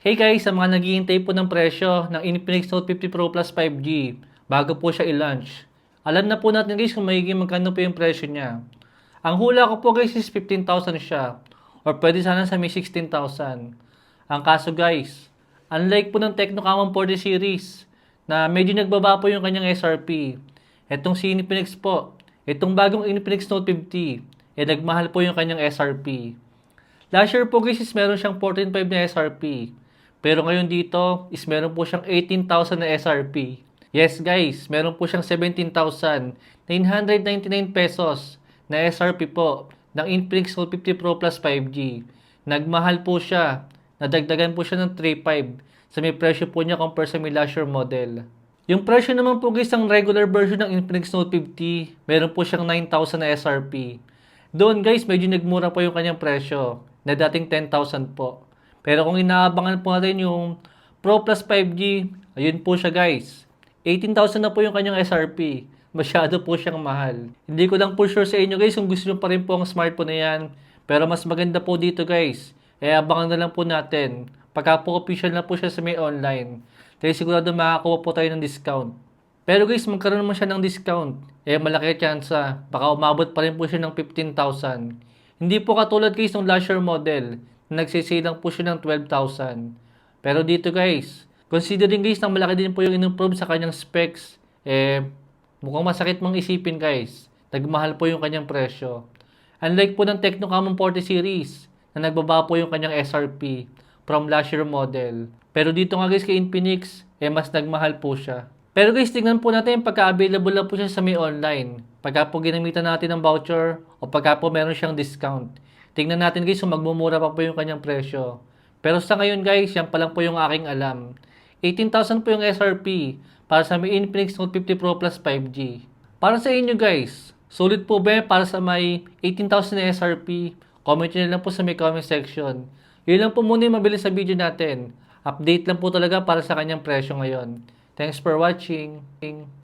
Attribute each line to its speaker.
Speaker 1: Hey guys, sa mga naghihintay po ng presyo ng Infinix Note 50 Pro Plus 5G bago po siya i-launch. Alam na po natin guys kung magiging magkano po yung presyo niya. Ang hula ko po guys is 15,000 siya or pwede sana sa may 16,000. Ang kaso guys, unlike po ng Tecno Camon 40 series na medyo nagbaba po yung kanyang SRP. Etong si Infinix po, itong bagong Infinix Note 50, eh nagmahal po yung kanyang SRP. Last year po guys is meron siyang 14.5 na SRP. Pero ngayon dito is meron po siyang 18,000 na SRP. Yes guys, meron po siyang 17,999 pesos na SRP po ng Infinix Note 50 Pro Plus 5G. Nagmahal po siya. Nadagdagan po siya ng 3.5 sa may presyo po niya compare sa may last year model. Yung presyo naman po guys ng regular version ng Infinix Note 50, meron po siyang 9,000 na SRP. Doon guys, medyo nagmura po yung kanyang presyo na dating 10,000 po. Pero kung inaabangan po natin yung Pro Plus 5G, ayun po siya guys. 18,000 na po yung kanyang SRP. Masyado po siyang mahal. Hindi ko lang po sure sa inyo guys kung gusto nyo pa rin po ang smartphone na yan. Pero mas maganda po dito guys. Eh abangan na lang po natin. Pagka po official na po siya sa may online. Dahil sigurado makakuha po tayo ng discount. Pero guys, magkaroon naman siya ng discount. Eh malaki chance. Baka umabot pa rin po siya ng 15,000. Hindi po katulad guys ng last year model na nagsisale lang po siya ng 12,000. Pero dito guys, considering guys na malaki din po yung in-improve sa kanyang specs, eh mukhang masakit mong isipin guys. Nagmahal po yung kanyang presyo. Unlike po ng Tecno Camon 40 series na nagbaba po yung kanyang SRP from last year model. Pero dito nga guys kay Infinix, eh mas nagmahal po siya. Pero guys, tingnan po natin pagka-available lang po siya sa may online. Pagka po ginamitan natin ng voucher o pagka po meron siyang discount. Tingnan natin guys kung magmumura pa po yung kanyang presyo. Pero sa ngayon guys, yan pa lang po yung aking alam. 18,000 po yung SRP para sa may Infinix Note 50 Pro Plus 5G. Para sa inyo guys, sulit po ba para sa may 18,000 na SRP? Comment nyo lang po sa may comment section. Yun lang po muna yung mabilis sa video natin. Update lang po talaga para sa kanyang presyo ngayon. Thanks for watching.